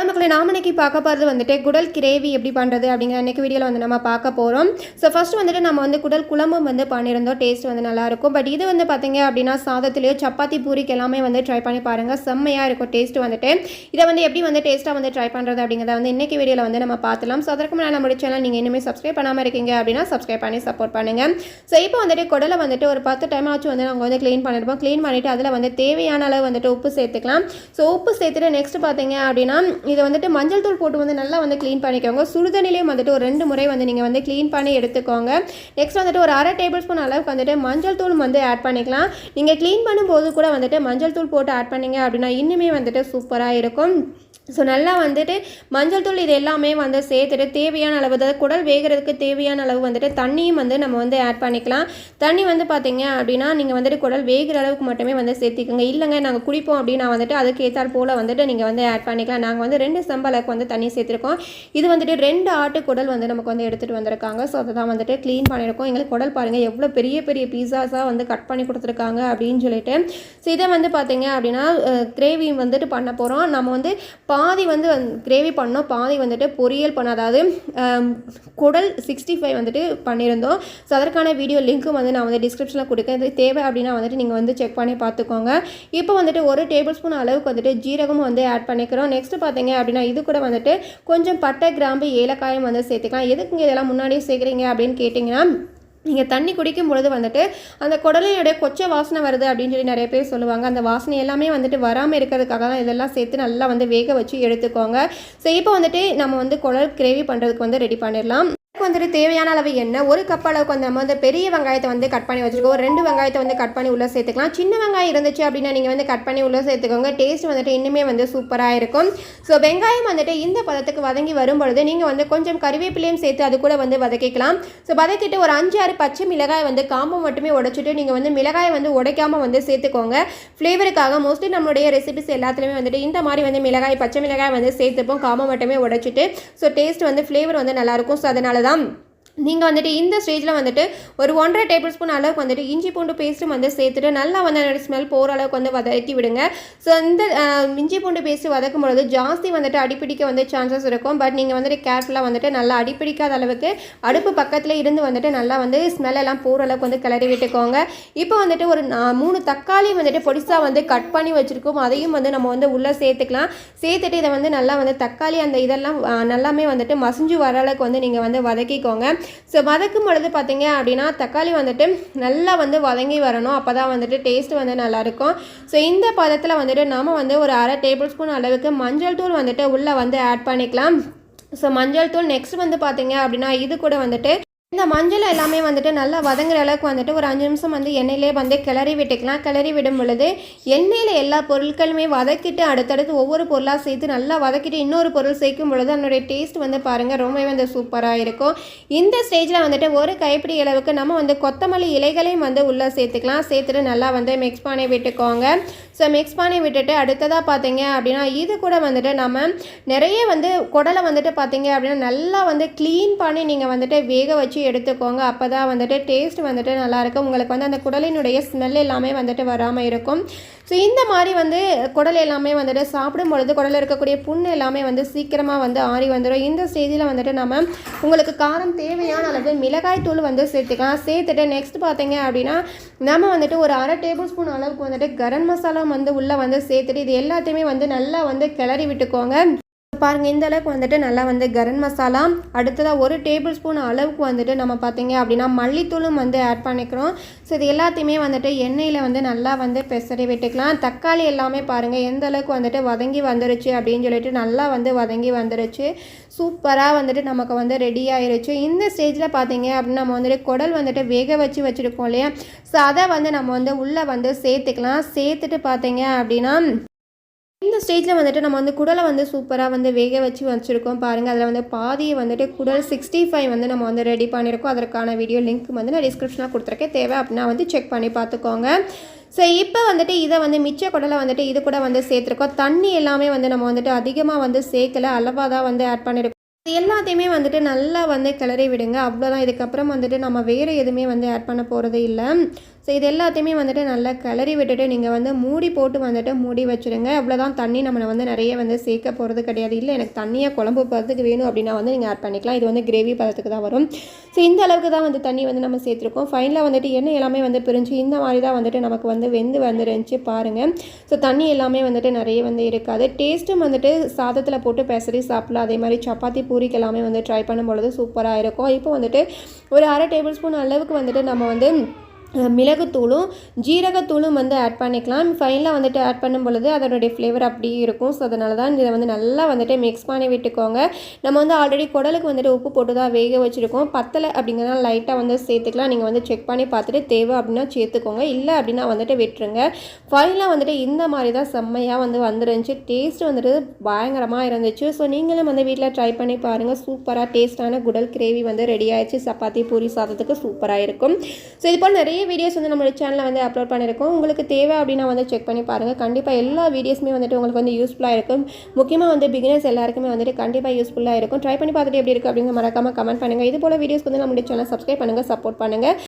நமக்குள்ள நாம் இன்றைக்கி பார்க்க போகிறது வந்துட்டு குடல் கிரேவி எப்படி பண்ணுறது அப்படிங்கிற அன்றைக்கி வீடியோவில் வந்து நம்ம பார்க்க போகிறோம் ஸோ ஃபஸ்ட்டு வந்துட்டு நம்ம வந்து குடல் குழம்பும் வந்து பண்ணியிருந்தோம். டேஸ்ட் வந்து நல்லாயிருக்கும் பட் இது வந்து பார்த்தீங்க அப்படின்னா சாதத்துலேயோ சப்பாத்தி பூரிக்கு எல்லாமே வந்து ட்ரை பண்ணி பாருங்கள் செம்மையாக இருக்கும் டேஸ்ட் வந்துட்டு. இதை வந்து எப்படி வந்து டேஸ்ட்டாக வந்து ட்ரை பண்ணுறது அப்படிங்கிறத வந்து இன்றைக்கி வீடியோவில் வந்து நம்ம பார்த்துலாம் ஸோ அதற்கு முன்னாடி நம்ம சேனல் நீங்கள் இனிமேல் சப்ஸ்கிரைப் பண்ணாமல் இருக்கீங்க அப்படின்னா சப்ஸ்கிரைப் பண்ணி சப்போர்ட் பண்ணுங்கள் ஸோ இப்போ வந்துட்டு குடலை வந்துட்டு ஒரு பத்து டைம் ஆச்சு வந்து நாங்கள் வந்து க்ளீன் பண்ணிருப்போம். க்ளீன் பண்ணிவிட்டு அதில் வந்து தேவையான அளவு வந்துட்டு உப்பு சேர்த்துக்கலாம். ஸோ உப்பு சேர்த்துட்டு நெக்ஸ்ட் பார்த்தீங்க அப்படின்னா இதை வந்துட்டு மஞ்சள் தூள் போட்டு வந்து நல்லா வந்து க்ளீன் பண்ணிக்கோங்க. சுடுதண்ணிலையும் வந்துட்டு ஒரு ரெண்டு முறை வந்து நீங்கள் வந்து க்ளீன் பண்ணி எடுத்துக்கோங்க. நெக்ஸ்ட் வந்துட்டு ஒரு அரை டேபிள் ஸ்பூன் அளவுக்கு வந்துட்டு மஞ்சள் தூள் வந்து ஆட் பண்ணிக்கலாம். நீங்கள் க்ளீன் பண்ணும்போது கூட வந்துட்டு மஞ்சள் தூள் போட்டு ஆட் பண்ணீங்க அப்படின்னா இன்னுமே வந்துட்டு சூப்பராக இருக்கும். ஸோ நல்லா வந்துட்டு மஞ்சள் தூள் இது எல்லாமே வந்து சேர்த்துட்டு தேவையான அளவு அதாவது குடல் வேகிறதுக்கு தேவையான அளவு வந்துட்டு தண்ணியும் வந்து நம்ம வந்து ஆட் பண்ணிக்கலாம். தண்ணி வந்து பார்த்தீங்க அப்படின்னா நீங்கள் வந்துட்டு குடல் வேகிற அளவுக்கு மட்டுமே வந்து சேர்த்திக்கோங்க. இல்லைங்க நாங்கள் குடிப்போம் அப்படின்னா வந்துட்டு அதுக்கு போல் வந்துட்டு நீங்கள் வந்து ஆட் பண்ணிக்கலாம். நாங்கள் வந்து ரெண்டு செம்பளவுக்கு வந்து தண்ணி சேர்த்துருக்கோம். இது வந்துட்டு ரெண்டு ஆட்டு குடல் வந்து நமக்கு வந்து எடுத்துகிட்டு வந்திருக்காங்க. ஸோ அதை தான் வந்துட்டு க்ளீன் பண்ணியிருக்கோம் எங்களுக்கு குடல் பாருங்கள் எவ்வளோ பெரிய பெரிய பீஸாஸாக வந்து கட் பண்ணி கொடுத்துருக்காங்க அப்படின்னு சொல்லிட்டு. ஸோ இதை வந்து பார்த்தீங்க அப்படின்னா கிரேவி வந்துட்டு பண்ண போகிறோம் நம்ம வந்து பா பாதி வந்து கிரேவி பண்ணோம் பாதி வந்துட்டு பொரியல் பண்ண அதாவது குடல் சிக்ஸ்டி ஃபைவ் வந்துட்டு பண்ணியிருந்தோம். ஸோ அதற்கான வீடியோ லிங்க்கும் வந்து நான் வந்து டிஸ்கிரிப்ஷனில் கொடுக்கேன். இது தேவை அப்படின்னா வந்துட்டு நீங்கள் வந்து செக் பண்ணி பார்த்துக்கோங்க. இப்போ வந்துட்டு ஒரு டேபிள் ஸ்பூன் அளவுக்கு வந்துட்டு ஜீரகமும் வந்து ஆட் பண்ணிக்கிறோம். நெக்ஸ்ட் பார்த்தீங்க அப்படின்னா இது கூட வந்துட்டு கொஞ்சம் பட்டை கிராம்பு ஏலக்காயும் வந்து சேர்த்துக்கலாம். எதுக்குங்க இதெல்லாம் முன்னாடியே சேர்க்குறீங்க அப்படின்னு கேட்டிங்கன்னா நீங்கள் தண்ணி குடிக்கும் பொழுது வந்துட்டு அந்த குடலையுடைய கொச்சை வாசனை வருது அப்படின்னு சொல்லி நிறைய பேர் சொல்லுவாங்க. அந்த வாசனை எல்லாமே வந்துட்டு வராமல் இருக்கிறதுக்காக தான் இதெல்லாம் சேர்த்து நல்லா வந்து வேக வச்சு எடுத்துக்கோங்க. ஸோ இப்போ வந்துட்டு நம்ம வந்து குடல் கிரேவி பண்ணுறதுக்கு வந்து ரெடி பண்ணிடலாம். வந்துட்டு தேவையான அளவு எண்ணெய் ஒரு கப் அளவுக்கு வந்து நம்ம வந்து பெரிய வெங்காயத்தை வந்து கட் பண்ணி வச்சுருக்கோம் ஒரு ரெண்டு வெங்காயத்தை வந்து கட் பண்ணி உள்ளே சேர்த்துக்கலாம். சின்ன வெங்காயம் இருந்துச்சு அப்படின்னா நீங்கள் வந்து கட் பண்ணி உள்ளே சேர்த்துக்கோங்க. டேஸ்ட் வந்துட்டு இன்னுமே வந்து சூப்பராக இருக்கும். ஸோ வெங்காயம் வந்துட்டு இந்த பதத்துக்கு வதங்கி வரும்பொழுது நீங்கள் வந்து கொஞ்சம் கருவேப்பிலையும் சேர்த்து அது கூட வந்து வதக்கிக்கலாம். ஸோ வதக்கிட்டு ஒரு அஞ்சு ஆறு பச்சை மிளகாய் வந்து காம்பு மட்டுமே உடைச்சிட்டு நீங்கள் வந்து மிளகாயை வந்து உடைக்காமல் வந்து சேர்த்துக்கோங்க. ஃப்ளேவருக்காக மோஸ்ட்லி நம்மளுடைய ரெசிபிஸ் எல்லாத்துலேயுமே வந்துட்டு இந்த மாதிரி வந்து மிளகாய் பச்சை மிளகாய் வந்து சேர்த்துப்போம். காம்பை மட்டுமே உடைச்சிட்டு. ஸோ டேஸ்ட் வந்து ஃப்ளேவர் வந்து நல்லாயிருக்கும் ஸோ அதனால தான் 전 நீங்கள் வந்துட்டு இந்த ஸ்டேஜில் வந்துட்டு ஒரு ஒன்றரை டேபிள் ஸ்பூன் அளவுக்கு வந்துட்டு இஞ்சி பூண்டு பேஸ்ட்டும் வந்து சேர்த்துட்டு நல்லா வந்து அதோட ஸ்மெல் போகிற அளவுக்கு வந்து வதக்கி விடுங்க. ஸோ இந்த இஞ்சி பூண்டு பேஸ்ட்டு வதக்கும் பொழுது ஜாஸ்தி வந்துட்டு அடிப்பிடிக்க வந்து சான்சஸ் இருக்கும். பட் நீங்கள் வந்துட்டு கேர்ஃபுல்லாக வந்துட்டு நல்லா அடிப்பிடிக்காத அளவுக்கு அடுப்பு பக்கத்தில் இருந்து வந்துட்டு நல்லா வந்து ஸ்மெல் எல்லாம் போகிற அளவுக்கு வந்து கிளறி விட்டுக்கோங்க. இப்போ வந்துட்டு ஒரு நா- மூணு தக்காளி வந்துட்டு பொடிசாக வந்து கட் பண்ணி வச்சுருக்கோம். அதையும் வந்து நம்ம வந்து உள்ளே சேர்த்துக்கலாம். சேர்த்துட்டு இதை வந்து நல்லா வந்து தக்காளி அந்த இதெல்லாம் நல்லாமே வந்துட்டு மசிஞ்சு வர அளவுக்கு வந்து நீங்கள் வந்து வதக்கிக்கோங்க. ஸோ வதக்கும் பொழுது பார்த்தீங்க அப்படின்னா தக்காளி வந்துட்டு நல்லா வந்து வதங்கி வரணும். அப்போ தான் வந்துட்டு டேஸ்ட் வந்து நல்லாயிருக்கும். ஸோ இந்த பதத்தில் வந்துட்டு நம்ம வந்து ஒரு அரை டேபிள் ஸ்பூன் அளவுக்கு மஞ்சள் தூள் வந்துட்டு உள்ளே வந்து ஆட் பண்ணிக்கலாம். ஸோ மஞ்சள் தூள் நெக்ஸ்ட் வந்து பார்த்தீங்க அப்படின்னா இது கூட வந்துட்டு இந்த மஞ்சள் எல்லாமே வந்துட்டு நல்லா வதங்குற அளவுக்கு வந்துட்டு ஒரு அஞ்சு நிமிஷம் வந்து எண்ணெயிலே வந்து கிளறி விட்டுக்கலாம். கிளறி விடும் பொழுது எண்ணெயில் எல்லா பொருட்களுமே வதக்கிட்டு அடுத்தடுத்து ஒவ்வொரு பொருளாக சேர்த்து நல்லா வதக்கிட்டு இன்னொரு பொருள் சேர்க்கும் பொழுது அதனுடைய டேஸ்ட் வந்து பாருங்கள் ரொம்பவே வந்து சூப்பராக இருக்கும். இந்த ஸ்டேஜில் வந்துட்டு ஒரு கைப்பிடி அளவுக்கு நம்ம வந்து கொத்தமல்லி இலைகளையும் வந்து உள்ளே சேர்த்துக்கலாம். சேர்த்துட்டு நல்லா வந்து மிக்ஸ் பண்ணி விட்டுக்கோங்க. ஸோ மிக்ஸ் பண்ணி விட்டுட்டு அடுத்ததாக பார்த்தீங்க அப்படின்னா இது கூட வந்துட்டு நம்ம நிறைய வந்து குடலை வந்துட்டு பார்த்தீங்க அப்படின்னா நல்லா வந்து க்ளீன் பண்ணி நீங்கள் வந்துட்டு வேக வச்சு எடுத்துக்கோங்க. அப்போ தான் வந்துட்டு டேஸ்ட் வந்துட்டு நல்லாயிருக்கும் உங்களுக்கு வந்து அந்த குடலினுடைய ஸ்மெல் எல்லாமே வந்துட்டு வராமல் இருக்கும். ஸோ இந்த மாதிரி வந்து குடல் எல்லாமே வந்துட்டு சாப்பிடும் பொழுது குடலில் இருக்கக்கூடிய புண் எல்லாமே வந்து சீக்கிரமாக வந்து ஆறி வந்துடும் இந்த ஸ்டேஜில் வந்துட்டு நம்ம உங்களுக்கு காரம் தேவையான அளவு மிளகாய் தூள் வந்து சேர்த்துக்கலாம். சேர்த்துட்டு நெக்ஸ்ட் பார்த்தீங்க அப்படின்னா நம்ம வந்துட்டு ஒரு அரை டேபிள் ஸ்பூன் அளவுக்கு வந்துட்டு கரம் மசாலா வந்து உள்ளே வந்து சேர்த்துட்டு இது எல்லாத்தையுமே வந்து நல்லா வந்து கிளறி விட்டுக்கோங்க. பாருங்கள் இந்த அளவுக்கு வந்துட்டு நல்லா வந்து கரம் மசாலா. அடுத்ததாக ஒரு டேபிள் ஸ்பூன் அளவுக்கு வந்துட்டு நம்ம பார்த்தீங்க அப்படின்னா மல்லித்தூளும் வந்து ஆட் பண்ணிக்கிறோம். ஸோ இது எல்லாத்தையுமே வந்துட்டு எண்ணெயில் வந்து நல்லா வந்து பெசரி விட்டுக்கலாம். தக்காளி எல்லாமே பாருங்கள் எந்த அளவுக்கு வந்துட்டு வதங்கி வந்துருச்சு அப்படின்னு சொல்லிட்டு நல்லா வந்து வதங்கி வந்துருச்சு. சூப்பராக வந்துட்டு நமக்கு வந்து ரெடி ஆயிருச்சு. இந்த ஸ்டேஜில் பார்த்தீங்க அப்படின்னா நம்ம வந்துட்டு குடல் வந்துட்டு வேக வச்சு வச்சுருக்கோம் இல்லையா? ஸோ அதை வந்து நம்ம வந்து உள்ளே வந்து சேர்த்துக்கலாம். சேர்த்துட்டு பார்த்தீங்க அப்படின்னா இந்த ஸ்டேஜில் வந்துட்டு நம்ம வந்து குடலை வந்து சூப்பராக வந்து வேக வச்சு வச்சுருக்கோம். பாருங்கள் அதில் வந்து பாதியை வந்துட்டு குடல் சிக்ஸ்டி ஃபைவ் வந்து நம்ம வந்து ரெடி பண்ணியிருக்கோம் அதற்கான வீடியோ லிங்க் வந்து நான் டிஸ்கிரிப்ஷனில் கொடுத்துருக்கேன். தேவை அப்படின்னா வந்து செக் பண்ணி பார்த்துக்கோங்க. ஸோ இப்போ வந்துட்டு இதை வந்து மிச்ச குடலை வந்துட்டு இது கூட வந்து சேர்த்துருக்கோம். தண்ணி எல்லாமே வந்து நம்ம வந்துட்டு அதிகமாக வந்து சேர்க்கல அளவாக தான் வந்து ஆட் பண்ணியிருக்கோம் இது எல்லாத்தையுமே வந்துட்டு நல்லா வந்து கிளறி விடுங்க. அவ்வளோதான் இதுக்கப்புறம் வந்துட்டு நம்ம வேறு எதுவுமே வந்து ஆட் பண்ண போகிறது இல்லை. ஸோ இது எல்லாத்தையுமே வந்துட்டு நல்லா கிளறி விட்டுட்டு நீங்கள் வந்து மூடி போட்டு வந்துட்டு மூடி வச்சுருங்க. அவ்வளோதான் தண்ணி நம்மளை வந்து நிறைய வந்து சேர்க்க போகிறது கிடையாது. இல்லை எனக்கு தண்ணியாக குழம்பு பதத்துக்கு வேணும் அப்படின்னா வந்து நீங்கள் ஆட் பண்ணிக்கலாம். இது வந்து கிரேவி பதத்துக்கு தான் வரும். ஸோ இந்த அளவுக்கு தான் வந்து தண்ணி வந்து நம்ம சேர்த்துருக்கோம். ஃபைனலாக வந்துட்டு எண்ணெய் எல்லாமே வந்து பிரிஞ்சு இந்த மாதிரி தான் வந்துட்டு நமக்கு வந்து வெந்து வந்துருந்துச்சு பாருங்கள் ஸோ தண்ணி எல்லாமே வந்துட்டு நிறைய வந்து இருக்காது. டேஸ்ட்டும் வந்துட்டு சாதத்தில் போட்டு பெசரி சாப்பிடலாம். அதே மாதிரி சப்பாத்தி பூரிக்கு எல்லாமே வந்து ட்ரை பண்ணும்பொழுது சூப்பராக இருக்கும். இப்போ வந்துட்டு ஒரு அரை டேபிள் ஸ்பூன் அளவுக்கு வந்துட்டு நம்ம வந்து மிளகுத்தூளும் ஜீரகத்தூளும் வந்து ஆட் பண்ணிக்கலாம். ஃபைனலாக வந்துட்டு ஆட் பண்ணும் பொழுது அதனுடைய ஃப்ளேவர் அப்படியே இருக்கும். ஸோ அதனால தான் இதை வந்து நல்லா வந்துட்டு மிக்ஸ் பண்ணி விட்டுக்கோங்க. நம்ம வந்து ஆல்ரெடி குடலுக்கு வந்துட்டு உப்பு போட்டு தான் வேக வச்சுருக்கோம். பத்தலை அப்படிங்கிறனால லைட்டாக வந்து சேர்த்துக்கலாம். நீங்கள் வந்து செக் பண்ணி பார்த்துட்டு தேவை அப்படின்னா சேர்த்துக்கோங்க. இல்லை அப்படின்னா வந்துட்டு விட்டுருங்க. ஃபைனலாக வந்துட்டு இந்த மாதிரி தான் செம்மையாக வந்து வந்துருந்துச்சு. டேஸ்ட் வந்துட்டு பயங்கரமாக இருந்துச்சு. ஸோ நீங்களும் வந்து வீட்டில் ட்ரை பண்ணி பாருங்கள் சூப்பராக டேஸ்ட்டான குடல் கிரேவி வந்து ரெடி ஆயிடுச்சு. சப்பாத்தி பூரி சாதத்துக்கு சூப்பராக இருக்கும். ஸோ இது போல் நிறைய வீடியோஸ் வந்து நம்மளோட சேனலில் வந்து அப்லோட் பண்ணியிருக்கோம். உங்களுக்கு தேவை அப்படின்னா வந்து செக் பண்ணி பாருங்கள் கண்டிப்பாக எல்லா வீடியோஸுமே வந்துட்டு உங்களுக்கு வந்து யூஸ்ஃபுல்லாக இருக்கும். முக்கியமாக வந்து பிகினர்ஸ் எல்லாருக்குமே வந்துட்டு கண்டிப்பாக யூஸ்ஃபுல்லாக இருக்கும். ட்ரை பண்ணி பார்த்துட்டு எப்படி இருக்குது அப்படிங்கிற மறக்காமல் கமெண்ட் பண்ணுங்கள் இது போல் வீடியோஸ்க்கு வந்து நம்மளுடைய சேனல் சப்ஸ்கிரைப் பண்ணுங்கள் சப்போர்ட் பண்ணுங்கள்